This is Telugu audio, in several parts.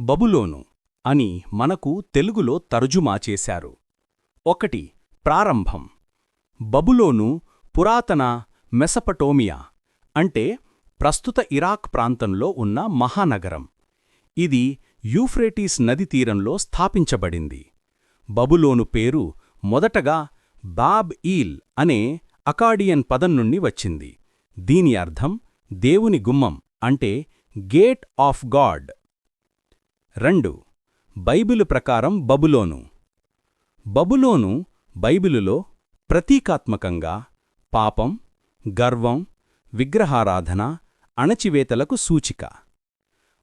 బబులోను అని మనకు తెలుగులో తరుజుమా చేశారు. ఒకటి ప్రారంభం. బబులోను పురాతన మెసపటోమియా అంటే ప్రస్తుత ఇరాక్ ప్రాంతంలో ఉన్న మహానగరం. ఇది యూఫ్రేటీస్ నది తీరంలో స్థాపించబడింది. బబులోను పేరు మొదటగా బాబ్ ఈల్ అనే అకాడియన్ పదం నుండి వచ్చింది. దీని అర్థం దేవుని గుమ్మం అంటే గేట్ ఆఫ్ గాడ్ రెండు. బైబిలు ప్రకారం బబులోను. బబులోను బైబిలులో ప్రతీకాత్మకంగా పాపం గర్వం విగ్రహారాధన అణచివేతలకు సూచిక.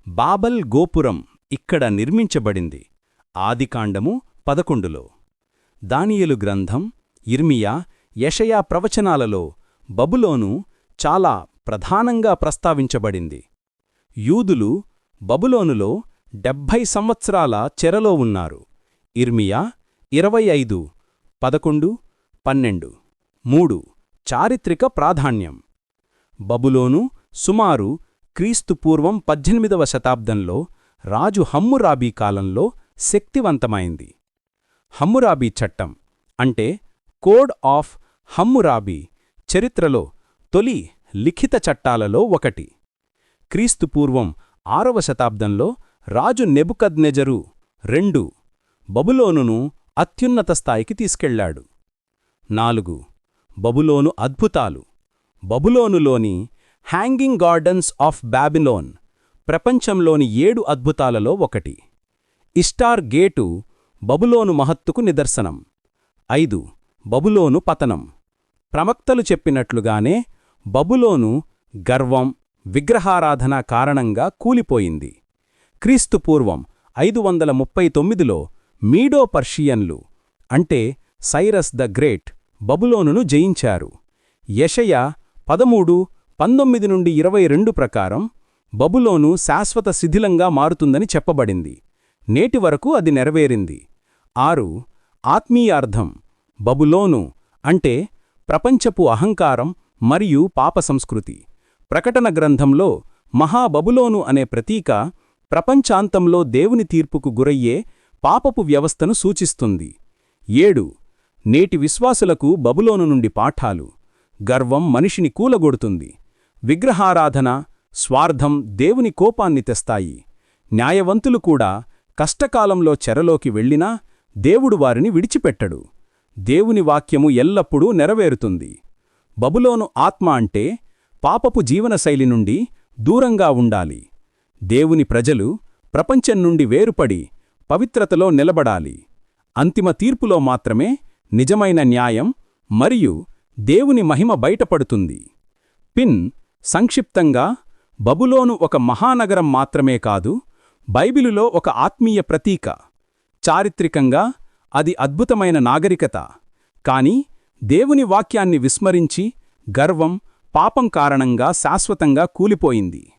బాబల్ గోపురం ఇక్కడ నిర్మించబడింది ఆదికాండము పదకొండులో. దానియలు గ్రంథం ఇర్మియా యషయా ప్రవచనాలలో బబులోను చాలా ప్రధానంగా ప్రస్తావించబడింది. యూదులు బబులోనులో డెబ్భై సంవత్సరాల చెరలో ఉన్నారు. ఇర్మియా ఇరవై ఐదు పదకొండు పన్నెండు మూడు చారిత్రక ప్రాధాన్యం. బబులోను సుమారు క్రీస్తు పూర్వం పద్దెనిమిదవ శతాబ్దంలో రాజు హమ్మురాబీ కాలంలో శక్తివంతమైంది. హమ్మురాబీ చట్టం అంటే కోడ్ ఆఫ్ హమ్మురాబీ చరిత్రలో తొలి లిఖిత చట్టాలలో ఒకటి. క్రీస్తుపూర్వం ఆరవ శతాబ్దంలో రాజు నెబుకద్నెజరు రెండు బబులోనును అత్యున్నత స్థాయికి తీసుకెళ్ళాడు నాలుగు బబులోను అద్భుతాలు బబులోనులోని హ్యాంగింగ్ గార్డెన్స్ ఆఫ్ బాబిలోన్ ప్రపంచంలోని ఏడు అద్భుతాలలో ఒకటి. ఇస్టార్ గేటు బబులోను మహత్తుకు నిదర్శనం. ఐదు బబులోను పతనం ప్రమక్తలు చెప్పినట్లుగానే బబులోను గర్వం విగ్రహారాధన కారణంగా కూలిపోయింది. క్రీస్తుపూర్వం ఐదు వందల ముప్పై తొమ్మిదిలో మీడో పర్షియన్లు అంటే సైరస్ ద గ్రేట్ బబులోనును జయించారు. యషయ పదమూడు పంతొమ్మిది నుండి ఇరవై రెండు ప్రకారం బబులోను శాశ్వత శిథిలంగా మారుతుందని చెప్పబడింది. నేటి వరకు అది నెరవేరింది. ఆరు ఆత్మీయార్థం బబులోను అంటే ప్రపంచపు అహంకారం మరియు పాప సంస్కృతి. ప్రకటన గ్రంథంలో మహాబబులోను అనే ప్రతీక ప్రపంచాంతంలో దేవుని తీర్పుకు గురయ్యే పాపపు వ్యవస్థను సూచిస్తుంది. ఏడు. నేటి విశ్వాసులకు బబులోను నుండి పాఠాలు. గర్వం మనిషిని కూలగొడుతుంది. విగ్రహారాధన స్వార్థం దేవుని కోపాన్ని తెస్తాయి. న్యాయవంతులు కూడా కష్టకాలంలో చెరలోకి వెళ్ళినా దేవుడు వారిని విడిచిపెట్టడు. దేవుని వాక్యము ఎల్లప్పుడూ నెరవేరుతుంది. బబులోను ఆత్మ అంటే పాపపు జీవనశైలి నుండి దూరంగా ఉండాలి. దేవుని ప్రజలు ప్రపంచం నుండి వేరుపడి పవిత్రతలో నిలబడాలి. అంతిమ తీర్పులో మాత్రమే నిజమైన న్యాయం మరియు దేవుని మహిమ బయటపడుతుంది. పిన్ సంక్షిప్తంగా బబులోను ఒక మహానగరం మాత్రమే కాదు బైబిలులో ఒక ఆత్మీయ ప్రతీక. చారిత్రికంగా అది అద్భుతమైన నాగరికత. కాని దేవుని వాక్యాన్ని విస్మరించి గర్వం పాపం కారణంగా శాశ్వతంగా కూలిపోయింది.